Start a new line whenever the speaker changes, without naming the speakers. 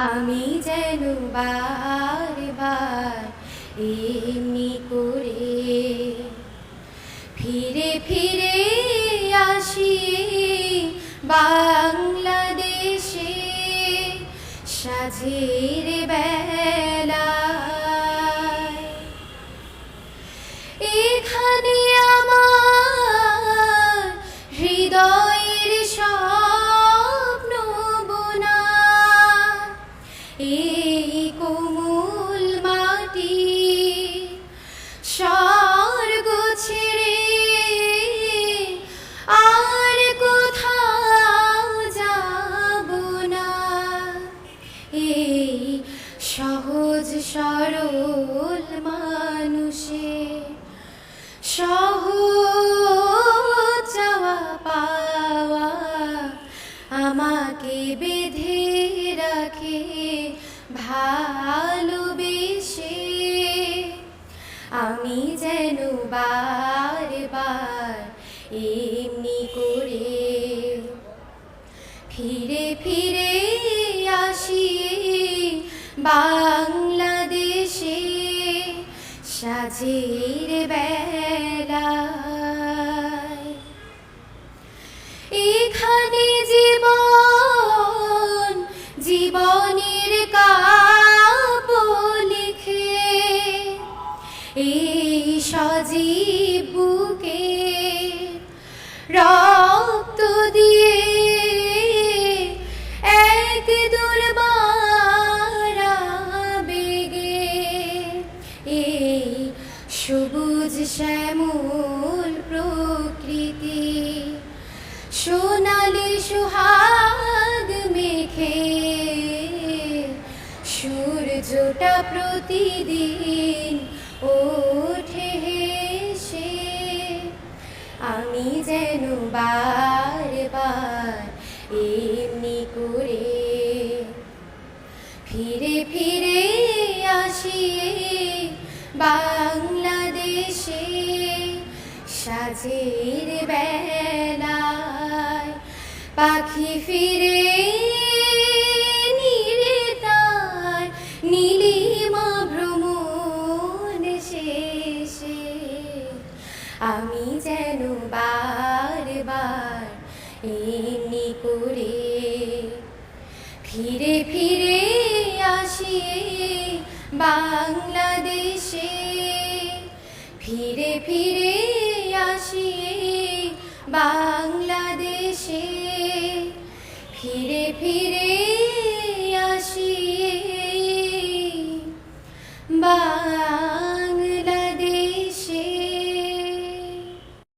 আমি যেন বারবার এমনি করে ফিরে ফিরে আসি বাংলাদেশে সাঝের বেলায় এই কোমল মাটি স্বর্গ ছেড়ে আর কোথাও যাব না। এই সহজ সরল মানুষে সহজ চাওয়া পাওয়া আমাকে বেঁধে রাখে। ভালোবেসে আমি যেন বারবার এমনি করে ফিরে ফিরে আসি বাংলাদেশে সাজের বেলায় এই সজীব বুকে রক্ত দিয়ে এক দুর্বার বেগে এই সবুজ শ্যামল প্রকৃতি, সোনালি সুহাগ মেখে সূর্যটা প্রতিদিন ওঠে হেসে, আমি যেন বারবার এমনি করে ফিরে ফিরে আসি বাংলাদেশে সাজের বেলায়, পাখি ফিরে ফিরে ফিরে আসি বাংলাদেশে। ফিরে ফিরে আসি বাংলাদেশে। ফিরে ফিরে আসি বা